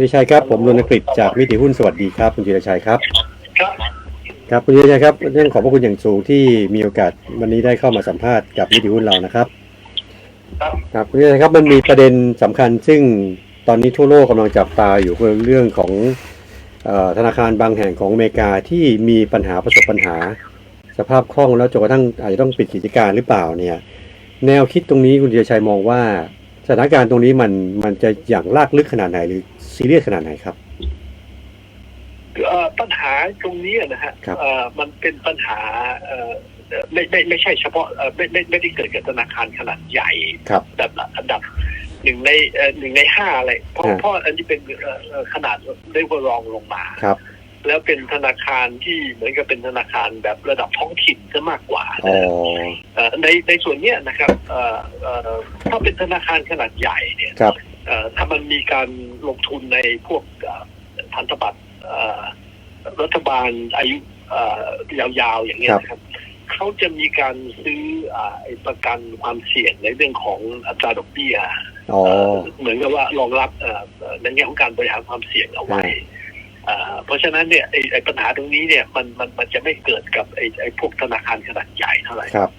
ธีรชัยครับ ผมรณกฤษจากมิติหุ้นสวัสดีครับ คุณธีรชัยครับ ครับครับคุณธีรชัยครับเรื่องขอบพระคุณอย่างสูงที่มีโอกาสวันนี้ได้เข้ามาสัมภาษณ์กับมิติหุ้นเรานะครับ ครับครับคุณธีรชัยครับมันมีประเด็นสำคัญ ซึ่งตอนนี้ทั่วโลกกำลังจับตาอยู่คือเรื่องของเออธนาคารบางแห่งของอเมริกาที่มีปัญหาประสบปัญหา สภาพคล่องแล้วจนกระทั่งอาจจะต้องปิดกิจการหรือเปล่าเนี่ย แนวคิดตรงนี้คุณธีรชัยมองว่า สถานการณ์ตรงนี้มันมันจะอย่างลากลึกขนาดไหนหรือซีเรียสขนาดไหนครับเอ่อปัญหาตรงนี้นะฮะครับเอ่อมันเป็นปัญหาเอ่อเอ่อไม่ไม่ไม่ใช่เฉพาะเอ่อไม่ไม่ไม่ได้เกิดกับธนาคารขนาดใหญ่ครับแบบอันดับหนึ่งในเอ่อหนึ่งในห้าอะไรเพราะฮะเพราะอันนี้เป็นเอ่อเอ่อขนาดได้ว่ารองลงมาครับ แล้วเป็นธนาคารที่เหมือนกับเป็นธนาคารแบบระดับท้องถิ่นซะมากกว่าอ๋อเอ่อในในส่วนเนี้ยนะครับเอ่อเอ่อถ้าเป็นธนาคารขนาดใหญ่เนี่ยครับเอ่อถ้ามันมีการลงทุนในพวกเอ่อพันธบัตรเอ่อรัฐบาลอายุเอ่อยาวๆ อย่างเงี้ยนะครับเขาจะมีการซื้ออ่าไอ้ประกันความเสี่ยงในเรื่องของอัตราดอกเบี้ยอ๋อเอ่อเหมือนกับว่ารองรับเอ่อเอ่อในแง่ของการบริหารความเสี่ยงเอาไว้ เอ่อเพราะฉะนั้นเนี่ยไอ้ไอ้ปัญหาตรงนี้เนี่ยมันมันมันจะไม่เกิดกับไอ้ไอ้พวกธนาคารขนาดใหญ่เท่าไหร่ครับ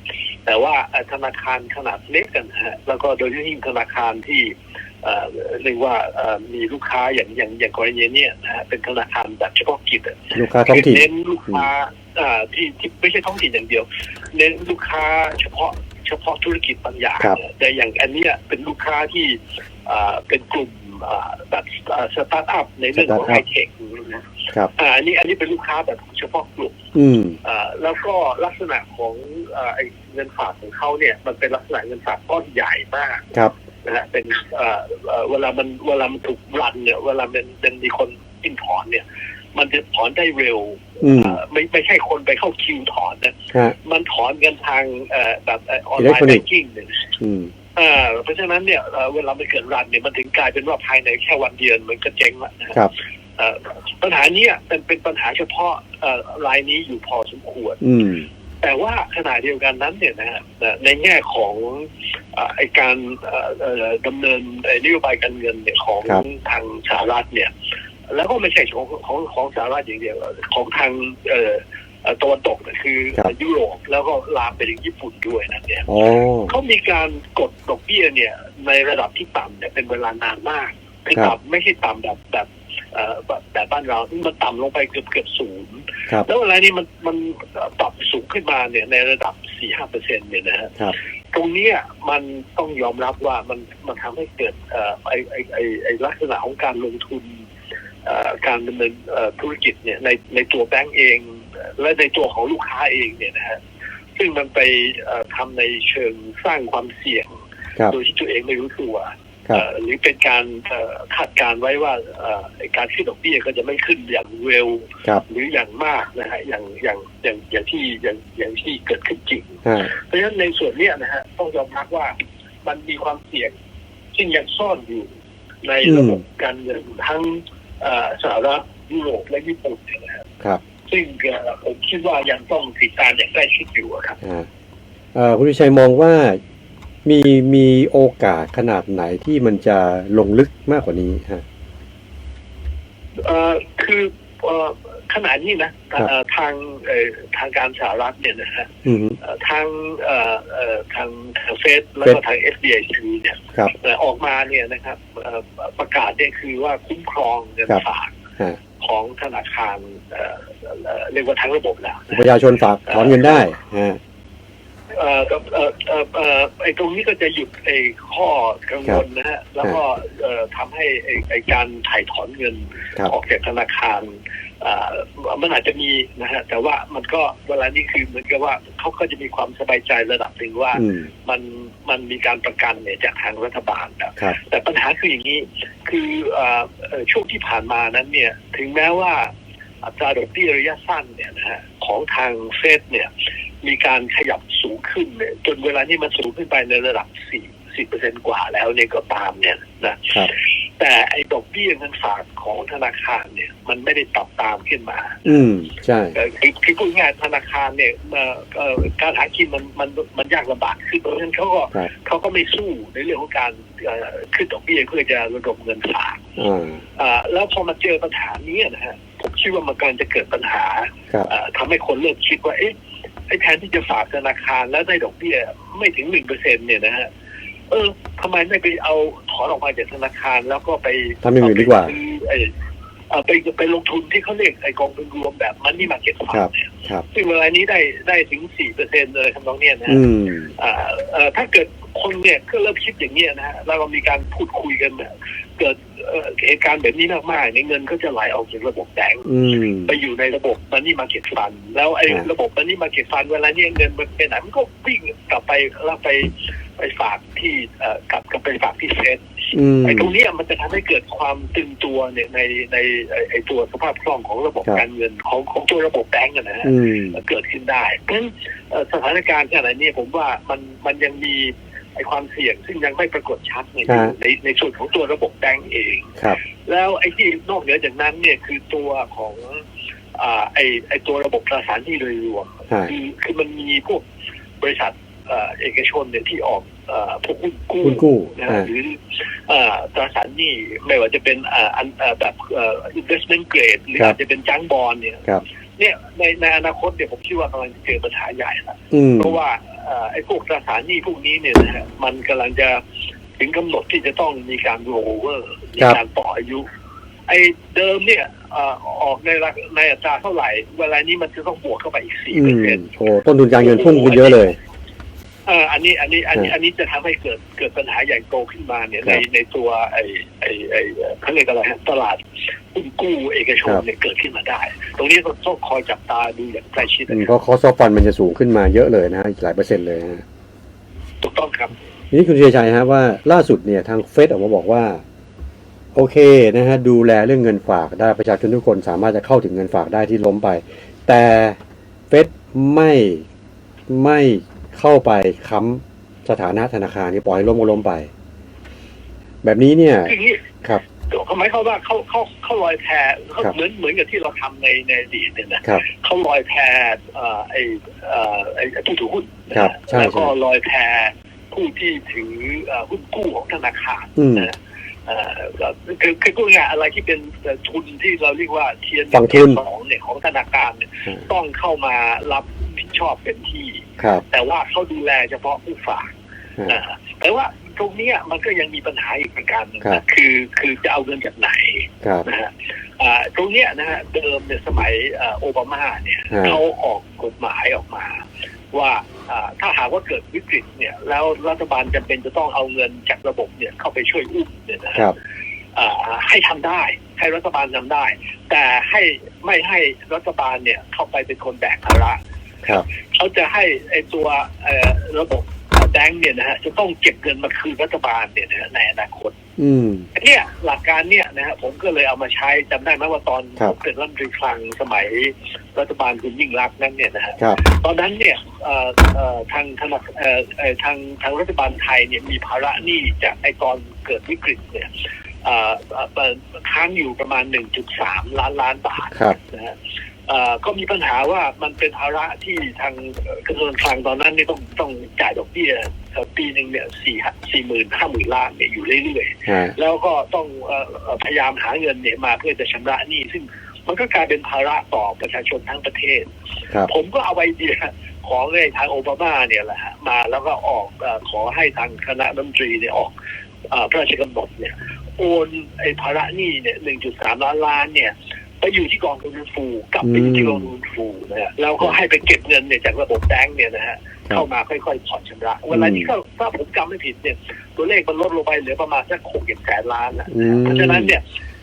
แต่ว่าเอ่อธนาคารขนาดเล็กกันนะฮะแล้วก็โดยเฉพาะยิ่งธนาคารที่เอ่อเรียกว่าเอ่อมีลูกค้าอย่างอย่างอย่างกรณีเนี้ยนะฮะเป็นธนาคารแบบเฉพาะกิจอะลูกค้าท้องถิ่นเน้นลูกค้าอ่าที่ที่ไม่ใช่ท้องถิ่นอย่างเดียว เน้นลูกค้าเฉพาะเฉพาะธุรกิจบางอย่างครับแต่อย่างอันเนี้ยเป็นลูกค้าที่อ่าเป็นกลุ่มอ่า แบบสตาร์ทอัพในเรื่องของไฮเทคนะครับอ่าอันนี้อันนี้เป็นลูกค้าแบบเฉพาะกลุ่มอืมอ่าแล้วก็ลักษณะของอ่าไอ้เงินฝากของเขาเนี่ย มันเป็นลักษณะเงินฝากก้อนใหญ่มากครับนะฮะเป็นอ่าเอ่อเวลามันเวลามันถูกรันเนี่ย เวลามันมันมีคนอินถอนเนี่ย มันจะถอนได้เร็วอืมอ่าไม่ไม่ใช่คนไปเข้าคิวถอนนะฮะมันถอนกันทางเอ่อแบบออนไลน์ Electronic แบงกิ้งเนี่ย อืมอ่าเพราะฉะนั้นเนี่ยเอ่อเวลามันเกิดรันเนี่ยมันถึงกลายเป็นว่าภายในแค่วันเดียวมันก็เจ๊งละนะฮะ ครับ เอ่อปัญหาเนี้ยเป็นเป็นปัญหาเฉพาะเอ่อรายนี้อยู่พอสมควร อืม แต่ว่าขณะเดียวกันนั้นเนี่ยนะฮะเอ่อในแง่ของเอ่อไอการเอ่อเอ่อดำเนินเอ่อนโยบายการเงินเนี่ยของครับ ทางสหรัฐเนี่ย แล้วก็ไม่ใช่ของของของสหรัฐอย่างเดียวของทางเอ่อเอ่อ ตะวันตกเนี่ยคือครับยุโรปแล้วก็ลามไปถึงญี่ปุ่นด้วยนะเนี่ยอ๋อเขามีการกดดอกเบี้ยเนี่ย ในระดับที่ต่ำเนี่ยเป็นเวลานานมากคือครับต่ำไม่ใช่ต่ำแบบแบบเอ่อแบบแบบบ้านเรามันต่ำลงไปเกือบเกือบศูนย์ครับแล้วเวลานี้มันมันปรับสูงขึ้นมาเนี่ยในระดับ4-5เปอร์เซ็นต์เนี่ยนะฮะครับตรงเนี้ยมันต้องยอมรับว่ามันมันทำให้เกิดเอ่อไอไอไอไอลักษณะของการลงทุนเอ่อการดำเนินเอ่อธุรกิจเนี่ยในในตัวแบงก์เอง และในตัวของลูกค้าเองเนี่ยนะฮะซึ่งมันไปเอ่อทำในเชิงสร้างความเสี่ยงครับโดยที่ตัวเองไม่รู้ตัวครับเอ่อหรือเป็นการเอ่อคาดการณ์ไว้ว่าเอ่อไอ้การขึ้นดอกเบี้ยก็จะไม่ขึ้นอย่างเร็วครับหรืออย่างมากนะฮะอย่างอย่างอย่างอย่างที่อย่างอย่างที่เกิดขึ้นจริงฮะเพราะฉะนั้นในส่วนเนี้ยนะฮะต้องยอมรับว่ามันมีความเสี่ยงซึ่งยังซ่อนอยู่ในระบบการเงินทั้งเอ่อสหรัฐยุโรปและญี่ปุ่นเนี่ยนะฮะครับ ซึ่งเอ่อผมคิดว่ายังต้องติดตามอย่างใกล้ชิดอยู่อะครับฮะเอ่อคุณธีรชัยมองว่ามีมีโอกาสขนาดไหนที่มันจะลงลึกมากกว่านี้ฮะเอ่อคือเอ่อขณะนี้นะเอ่อทางเอ่อทางการสหรัฐเนี่ยนะฮะอืมเอ่อทางเอ่อเอ่อทางทางเฟดแล้วก็ทาง FDIC เนี่ยครับเอ่อออกมาเนี่ยนะครับเอ่อประกาศเนี่ยคือว่าคุ้มครองเงินครับฝากฮะ ของธนาคารเอ่อเอ่อเรียกว่าทั้งระบบแล้วนะประชาชนฝากถอนเงินได้ฮะเอ่อเอ่อเอ่อเอ่อไอ้ตรงนี้ก็จะหยุดไอ้ข้อกังวลนะฮะแล้วก็เอ่อทำให้ไอ้ไอ้การถ่ายถอนเงินครับออกจากธนาคารเอ่อ มันอาจจะมีนะฮะแต่ว่ามันก็เวลานี้คือเหมือนกับว่าเขาก็จะมีความสบายใจระดับหนึ่งว่าอืมมันมันมีการประกันเนี่ยจากทางรัฐบาลนะครับแต่ปัญหาคืออย่างนี้คือเอ่อเอ่อช่วงที่ผ่านมานั้นเนี่ยถึงแม้ว่าอัตราดอกเบี้ยระยะสั้นเนี่ยนะฮะของทางเฟดเนี่ยมีการขยับสูงขึ้นเนี่ยจนเวลานี้มันสูงขึ้นไปในระดับ4 4เปอร์เซ็นกว่าแล้วเนี่ยก็ตามเนี่ยนะครับ แต่ไอ้ดอกเบี้ยเงินฝากของธนาคารเนี่ย มันไม่ได้ปรับตามขึ้นมา อืม ใช่เอ่อคือคือพูดง่ายๆธนาคารเนี่ยเอ่อเอ่อการหากินมันมันมันยากลำบากขึ้นเพราะฉะนั้นเขาก็ครับเขาก็ไม่สู้ในเรื่องของการเอ่อขึ้นดอกเบี้ยเพื่อจะระดมเงินฝากอ่าอ่าแล้วพอมาเจอปัญหานี้นะฮะผมคิดว่ามันกำลังจะเกิดปัญหาครับเอ่อทำให้คนเริ่มคิดว่าเอ๊ะไอ้แทนที่จะฝากธนาคารแล้วได้ดอกเบี้ยไม่ถึงหนึ่งเปอร์เซ็นเนี่ยนะฮะเออทำไมไม่ไปเอาถ อนออกมาจากธนาคาร แล้วก็ไปทำอย่างอื่นดีกว่าซื้อไอ้เอ่อไปไปลงทุนที่เขาเรียกไอ้กองทุนรวมแบบมันนี่มาเก็ตฟัครับเนี่ยครับซึ่งเวลานี้ได้ได้ถึงสี่เปอร์เซ็นต์เลยทำนองเนี้ยนะฮะอืมอ่าเอ่อถ้าเกิดคนเนี่ยก็เริ่มคิดอย่างเนี้ยนะฮะแล้วเรามีการพูดคุยกันเนี่ยเกิดเอ่อเหตุการณ์แบบนี้มากๆเนี่ยเงินก็จะไหลออกจากระบบแบงก์อืมไปอยู่ในระบบมันนี่มาเก็ตฟัน แล้วไอ้อ่าระบบมันนี่มาเก็ตฟันเวลาเนี่ยเงินมันไปไหนมันก็วิ่งกลับไปแล้วไปไปฝากที่เอ่อกลับกลับไปฝากที่เฟด อืม ไอ้ตรงเนี้ยมันจะทำให้เกิดความตึงตัวเนี่ยในในไอ้ไอ้ตัวสภาพคล่องของระบบครับ การเงินของของตัวระบบแบงก์อะนะฮะ อืม เกิดขึ้นได้เพราะฉะนั้นเอ่อสถานการณ์ขนาดนี้ผมว่ามันมันยังมีไอ้ความเสี่ยงซึ่งยังไม่ปรากฏชัดในฮะ ในในส่วนของตัวระบบแบงก์เอง ครับ แล้วไอ้ที่นอกเหนือจากนั้นเนี่ยคือตัวของอ่าไอ้ไอ้ตัวระบบตราสารหนี้โดยรวมฮะ คือคือมันมีพวกบริษัทเอ่อเอกชนเนี่ยที่ออกเอ่อ พวกหุ้นกู้หุ้นกู้นะอ่าหรือเอ่อตราสารหนี้ไม่ว่าจะเป็นอ่าอันเอ่อแบบเอ่อ investment grade หรือครับอาจจะเป็นจังบอลเนี่ยครับเนี่ยในในอนาคตเนี่ยผมคิดว่ากำลังจะเจอปัญหาใหญ่ละอืมเพราะว่าเอ่อไอ้พวกตราสารหนี้พวกนี้เนี่ยนะฮะมันกำลังจะถึงกำหนดที่จะต้องมีการ roll over มีครับการต่ออายุ ไอ้เดิมเนี่ยเอ่อออกในราคาในอัตราเท่าไหร่เวลานี้มันจะต้องบวกเข้าไปอีกสี่อืเปอร์มเซ็นต์โอ้ต้นทุนการเงินพุ่งขึ้นเยอะเลย เอออันนี้อันนี้อันนี้อ่าอันนี้จะทำให้เกิดเกิดปัญหาใหญ่โตขึ้นมาเนี่ยครัในบในตัวไอ้ไอ้ไอ้เอ่อเขาเรียกอะไรฮะตลาดหุ้นกู้เอกชนครับเนี่ยเกิดขึ้นมาได้ ตรงนี้ต้องต้องคอยจับตาดูอย่างใกล้ชิดอืมนะเพราะคอสฟันมันจะสูงขึ้นมาเยอะเลยนะฮะหลายเปอร์เซ็นต์เลยนะฮะถูกต้องครับทีนี้คุณเชียร์ชัยฮะว่าล่าสุดเนี่ยทางเฟดออกมาบอกว่า โอเคนะฮะดูแลเรื่องเงินฝากได้ประชาชนทุกคนสามารถจะเข้าถึงเงินฝากได้ที่ล้มไป แต่เฟดไม่ไม่ เข้าไปค้ำสถานะธนาคารนี่ปล่อยให้ล้มก็ล้มไป แบบนี้เนี่ยคืออย่างนี้ครับเขาหมายความว่าเขาเขาเขาลอยแพเขาครับเหมือนเหมือนกับที่เราทำในในอดีตเนี่ยนะครับเขาลอยแพเอ่อไอเอ่อไอผู้ถือหุ้นนะครับใช่แล้วก็ใช่ลอยแพผู้ที่ถือเอ่อหุ้นกู้ของธนาคารอืมนะเอ่อคือคือพูดง่ายๆอะไรที่เป็นเอ่อทุนที่เราเรียกว่าเทียนฝั่งทุนเทียสองเนี่ยของธนาคารเนี่ยอืมต้องเข้ามารับ ผิดชอบเป็นที่ ครับ แต่ว่าเขาดูแลเฉพาะผู้ฝากอ่านะแต่ว่าตรงเนี้ยมันก็ยังมีปัญหาอีกประการหนึงครันะบคือคือจะเอาเงินจากไหนครับนะฮะอ่าตรงเนี้ยนะฮะเดิมเนี่ยสมัยเอ่อโอบามาเนี่ยฮะเขาออกกฎหมายออกมาว่าอ่าถ้าหากว่าเกิดวิกฤตเนี่ยแล้วรัฐบาลจำเป็นจะต้องเอาเงินจากระบบเนี่ยเข้าไปช่วยอุ้มเนี่ยนะฮะครับอ่าให้ทำได้ให้รัฐบาลทำได้ แต่ให้ไม่ให้รัฐบาลเนี่ยเข้าไปเป็นคนแบกภาระ ครับเขาจะให้ไอ้ตัวเอ่อระบบแบงก์เนี่ยนะฮะจะต้องเก็บเงินมาคืนรัฐบาลเนี่ยนะฮะในอนาคต อืมเนี่ยหลักการเนี่ยนะฮะผมก็เลยเอามาใช้จำได้ไหมว่าตอนครับผมเป็นรัฐมนตรีคลังสมัยรัฐบาลคุณยิ่งรักษณ์นั้นเนี่ยนะฮะครับตอนนั้นเนี่ยเอ่อเอ่อทางธนาเอ่อเอ่อทางทางรัฐบาลไทยเนี่ยมีภาระหนี้จากไอ้ตอนเกิดวิกฤตเนี่ยเอ่อเอ่อเอ่อค้างอยู่ประมาณ 1.3 ล้านล้านบาทครับนะฮะเอ่อ ก็มีปัญหาว่ามันเป็นภาระที่ทางเอ่อกระทรวงคลังตอนนั้นนี่ต้องต้องจ่ายดอกเบี้ยเอ่อปีหนึ่งเนี่ยสี่สี่หมื่นห้าหมื่นล้านเนี่ยอยู่เรื่อยๆฮะแล้วก็ต้องเอ่อเอ่อพยายามหาเงินเนี่ยมาเพื่อจะชำระหนี้ ซึ่งมันก็กลายเป็นภาระต่อประชาชนทั้งประเทศครับผมก็เอาไอเดียของไอ้ทางโอบามาเนี่ยแหละฮะมาแล้วก็ออกเอ่อขอให้ทางคณะรัฐมนตรีเนี่ยออกเอ่อพระราชกำหนดเนี่ยโอนไอ้ภาระหนี้เนี่ย1.3ล้านล้านเนี่ย ไปอยู่ที่กองทุนฟูกลับไปอยู่ที่กองทุนฟูนะฮะแล้วก็ให้ไปเก็บเงินเนี่ยจากระบบแบงก์เนี่ยนะฮะครับเข้ามาค่อยๆผ่อนชำระเวลาที่เขาถ้าผมจำไม่ผิดเนี่ย ตัวเลขมันลดลงไปเหลือประมาณสักหกเจ็ดแสนล้านนะอืมเพราะฉะนั้นเนี่ย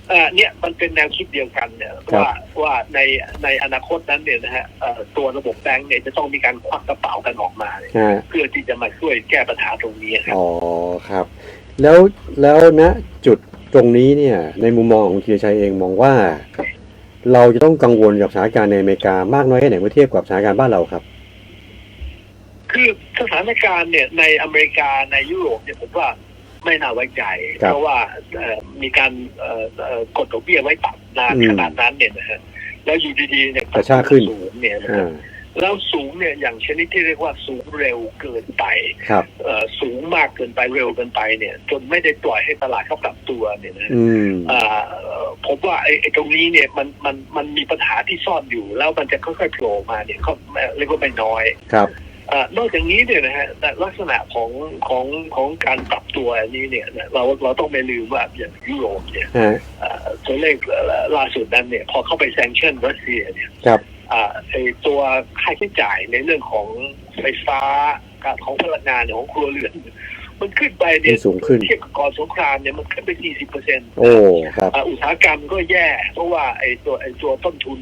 เอ่อเนี่ยมันเป็นแนวคิดเดียวกันเนี่ยครับว่าว่าในในอนาคตนั้นเนี่ยนะฮะเอ่อตัวระบบแบงก์เนี่ยจะต้องมีการควักกระเป๋ากันออกมาเนี่ยฮะเพื่อที่จะมาช่วยแก้ปัญหาตรงนี้ครับอ๋อครับ แล้วแล้วณจุดตรงนี้เนี่ยในมุมมองของคุณเชียร์ชัยเองมองว่า เราจะต้องกังวลกับสถานการณ์ในอเมริกามากน้อยแค่ไหนเมื่อเทียบกับสถานการณ์บ้านเราครับ คือสถานการณ์เนี่ยในอเมริกาในยุโรปเนี่ยผมว่าไม่น่าไว้ใจครับเพราะว่าเอ่อมีการเอ่อเอ่อกดดอกเบี้ยไว้ต่ำนานอืมขนาดนั้นเนี่ยนะฮะแล้วอยู่ดีๆเนี่ยกระชากขึ้นสูงเนี่ยนะอ่าฮะ แล้วสูงเนี่ยอย่างชนิดที่เรียกว่าสูงเร็วเกินไปครับเอ่อสูงมากเกินไปเร็วเกินไปเนี่ย จนไม่ได้ปล่อยให้ตลาดเขาปรับตัวเนี่ยนะฮะอืมอ่าเอ่อผมว่าไอ้ไอ้ตรงนี้เนี่ยมันมันมันมีปัญหาที่ซ่อนอยู่ แล้วมันจะค่อยๆโผล่มาเนี่ยเขาเรียกว่าไม่น้อยครับอานอกจากนี้เนี่ยนะฮะแต่ลักษณะของของของการปรับตัวอันนี้เนี่ยนะเราเราต้องไม่ลืมว่าอย่างยุโรปเนี่ยฮะอ่าตัวเลขล่าสุดนั้นเนี่ยพอเข้าไปแซงชั่นรัสเซียเนี่ยครับอ่าไอ้ ตัวค่าใช้จ่ายในเรื่องของไฟฟ้าการของพลังงานของครัวเรือนมันขึ้นไปมัเนี่ยนสูงขึ้นเทียบกับก่อนสงครามเนี่ยมันขึ้นไป 40เปอร์เซ็นต์โอ้ครับอุตสาหกรรมก็แย่ เพราะว่าไอ้ตัวไอ้ตัวต้นทุน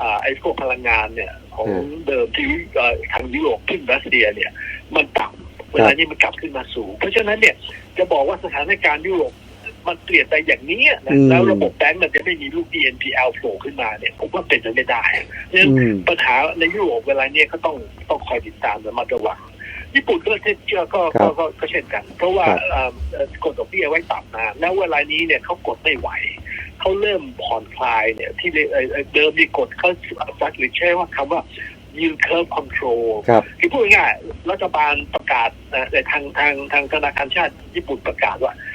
อ่าไอ้พวกพลังงานเนี่ย ของอืมเดิมที่เอ่อทางยุโรปขึ้นรัสเซียเนี่ย มันต่ำเวลานี้มันกลับขึ้นมาสูง เพราะฉะนั้นเนี่ยจะบอกว่าสถานการณ์ยุโรป มันเปลี่ยนไปอย่างนี้นะอืมแล้วระบบแบงก์มันจะไม่มีลูก DNPL โผล่ขึ้นมาเนี่ยผมว่าเป็นไปไม่ได้เพราะฉะนั้นอืมปัญหาในยุโรปเวลาเนี้ยก็ต้องต้องคอยติดตามและระมัดระวังญี่ปุ่นก็เช่นก็ก็ครัก็บก็ก็เช่นกัน เพราะว่าครับเอ่อเอ่อกดดอกเบี้ยไว้ต่ำนะแล้วเวลานี้เนี่ยเขากดไม่ไหวเขาเริ่มผ่อนคลายเนี่ย ที่เอ่อเอ่อเดิมมีกดเขาซักหรือใช้ว่าคำว่า yield curve control ครับคือพูดง่ายๆรัฐบาลประกาศนะแต่ทางทางทางธนาคารชาติญี่ปุ่นประกาศว่าอ่า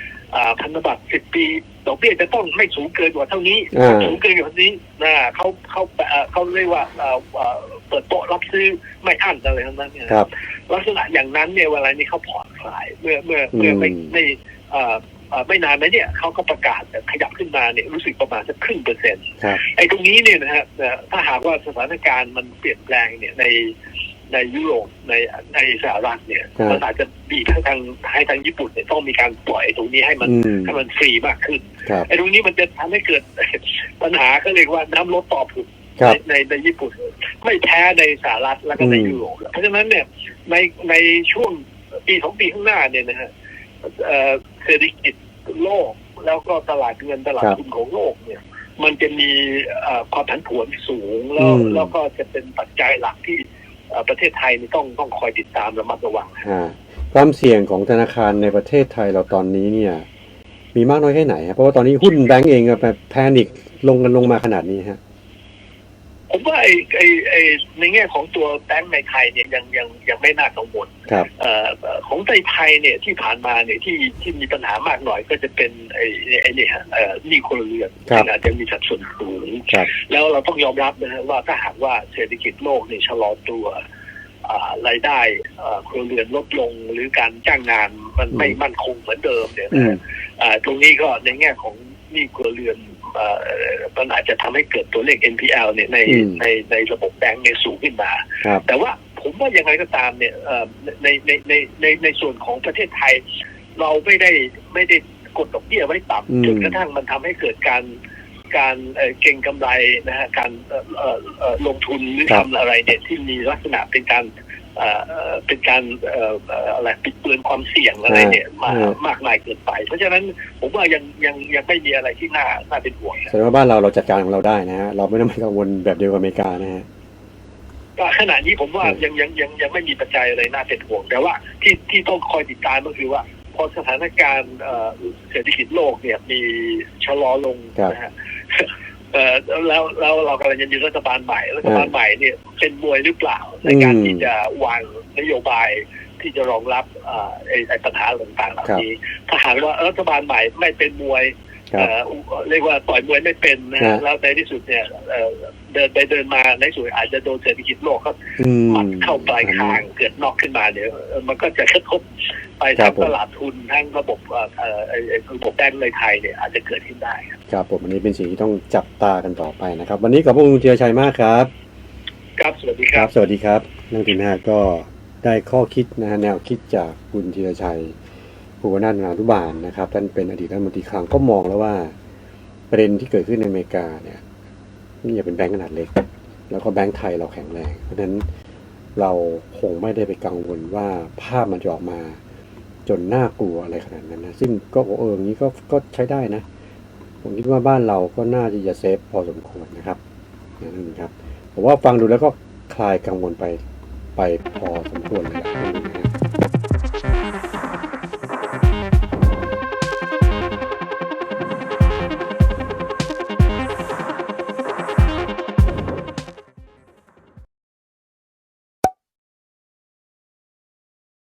พันธบัตรสิบปีดอกเบี้ยจะต้องไม่สูงเกินกว่าเท่านี้ อ่า สูงเกินกว่าเท่านี้นะเขาเขาเอ่อเขาเรียกว่าเอ่อเอ่อเปิดโต๊ะรับซื้อไม่อั้นอะไรทั้งนั้นเนี่ย ครับ ลักษณะอย่างนั้นเนี่ยเวลานี้เขาผ่อนคลายเมื่อเมื่อเมื่อไม่อืม ไม่เอ่อเอ่อไม่นานนะเนี่ยเขาก็ประกาศขยับขึ้นมาเนี่ยรู้สึกประมาณสักครึ่งเปอร์เซ็นต์ครับ ไอ้ตรงนี้เนี่ยนะฮะเอ่อถ้าหากว่าสถานการณ์มันเปลี่ยนแปลงเนี่ยใน ในยุโรปในในสหรัฐเนี่ยครับมันอาจจะบีบให้ทางให้ทางญี่ปุ่นเนี่ยต้องมีการปล่อยตรงนี้ให้มันอืมให้มันฟรีมากขึ้นครับไอ้ตรงนี้มันจะทำให้เกิดปัญหาก็เรียกว่าน้ำลดต่อผุดครับในในในญี่ปุ่น ไม่แพ้ในสหรัฐแล้วก็ในอืมยุโรปเพราะฉะนั้นเนี่ยในในช่วงปีสองปีข้างหน้าเนี่ยนะฮะเอ่อเศรษฐกิจโลกแล้วก็ตลาดเงินตลาดทุนของโลกเนี่ยมันจะมีเอ่อความผันผวนสูงแล้วอืมแล้วก็จะเป็นปัจจัยหลักที่เอ่อ ประเทศไทยนี่ต้องต้องคอยติดตามระมัดระวังความเสี่ยงของธนาคารในประเทศไทยเราตอนนี้เนี่ย มีมากน้อยแค่ไหนครับเพราะว่าตอนนี้หุ้นแบงก์เองก็แบบแพนิคลงกันลงมาขนาดนี้ฮะ ผมว่าไอ้ไอ้ไอ้ในแง่ของตัวแบงก์ในไทยเนี่ยยังยังยังไม่น่ากังวลครับเอ่อเอ่อของไทยไทยเนี่ยที่ผ่านมาเนี่ยที่ที่มีปัญหามากหน่อยก็จะเป็นไอ้ไอ้นี่ฮะเอ่อหนี้ครัวเรือนครับที่อาจจะมีสัดส่วนสูงครับแล้วเราต้องยอมรับนะฮะว่าถ้าหากว่าเศรษฐกิจโลกเนี่ยชะลอตัวอ่ารายได้อ่าครัวเรือนลดลงหรือการจ้างงานมันไม่อืมมั่นคงเหมือนเดิมเนี่ยอืนะมฮะอ่าตรงนี้ก็ในแง่ของหนี้ครัวเรือนเอ่อ มันอาจจะทำให้เกิดตัวเลข NPL เนี่ยในอืมในในระบบแบงก์เนี่ยสูงขึ้นมาครับแต่ว่าผมว่ายังไงก็ตามเนี่ยเอ่อในในในในในส่วนของประเทศไทย เราไม่ได้ไม่ได้กดดอกเบี้ยไว้อืมต่ำจนกระทั่งมันทำให้เกิดการการเอ่อเก็งกำไรนะฮะการเอ่อเอ่อเอ่อลงทุนหรือครับทำอะไรเนี่ยที่มีลักษณะเป็นการ เอ่อเอ่อเป็นการเอ่อเอ่ออะไรปิดเบือนความเสี่ยงอะไรเนี่ยมาอ่ามมากมายเกินไป เพราะฉะนั้นผมว่ายังยังยังไม่มีอะไรที่น่าน่าเป็นห่วงแสดงว่าบ้านเราเราจัดการของเราได้นะฮะเราไม่ต้องไปกังวลแบบเดียวกับอเมริกานะฮะก็ขณะนี้ผมว่าอืมยังยังยังยังไม่มีปัจจัยอะไรน่าเป็นห่วง แต่ว่าที่ที่ต้องคอยติดตามก็คือว่า พอสถานการณ์เอ่อเศรษฐกิจโลกเนี่ยมีชะลอลงครับนะฮะ เอ่อแล้วแล้วเรากำลังจะมีรัฐบาลใหม่รัฐบาลใหม่เนี่ยเป็นมวยหรือเปล่า ในการอืมที่จะวางนโยบายที่จะรองรับเอ่อไอ้ไอ้ปัญหาต่างๆเหล่านี้ถ้าหากว่ารัฐบาลใหม่ไม่เป็นมวยครับ เอ่อเรียกว่าต่อยมวยไม่เป็นนะครัฮะบแล้วในที่สุดเนี่ยเอ่อเดินไปเดินมาในสุดอาจจะโดนเศรษฐกิจโลกเขาอืมมัดเข้าปลายคางเกิดนอกขึ้นมาเนี่ยเอ่อมันก็จะกระทบไปครัทั้บงผมตลาดทุนทั้งระบบเอ่อเอ่อไอ้ไอ้ระบบแบงก์ในไทยเนี่ยอาจจะเกิดขึ้นได้ครับครับผมอันนี้เป็นสิ่งที่ต้องจับตากันต่อไปนะครับ วันนี้ขอบคุณเจียชัยมากครับ ครับสวัสดีคครัรับบสวัสดีครับนักทีนะฮะก็ได้ข้อคิดนะฮะแนวคิดจากคุณธีรชัย ภูวนาถนานุบาลนะครับ ท่านเป็นอดีตรัฐมนตรีคลังก็มองแล้วว่าประเด็นที่เกิดขึ้นในอเมริกาเนี่ยนี่อย่าเป็นแบงก์ขนาดเล็ก แล้วก็แบงก์ไทยเราแข็งแรง เพราะฉะนั้นเราคงไม่ได้ไปกังวลว่าภาพมันจะออกมาจนน่ากลัวอะไรขนาดนั้นนะซึ่งก็เอออย่างนี้ก็ก็ใช้ได้นะ ผมคิดว่าบ้านเราก็น่าที่จะเซฟพอสมควรนะครับนั่นครับผมว่าฟังดูแล้วก็คลายกังวลไปไปพอสมควรเลยแหละ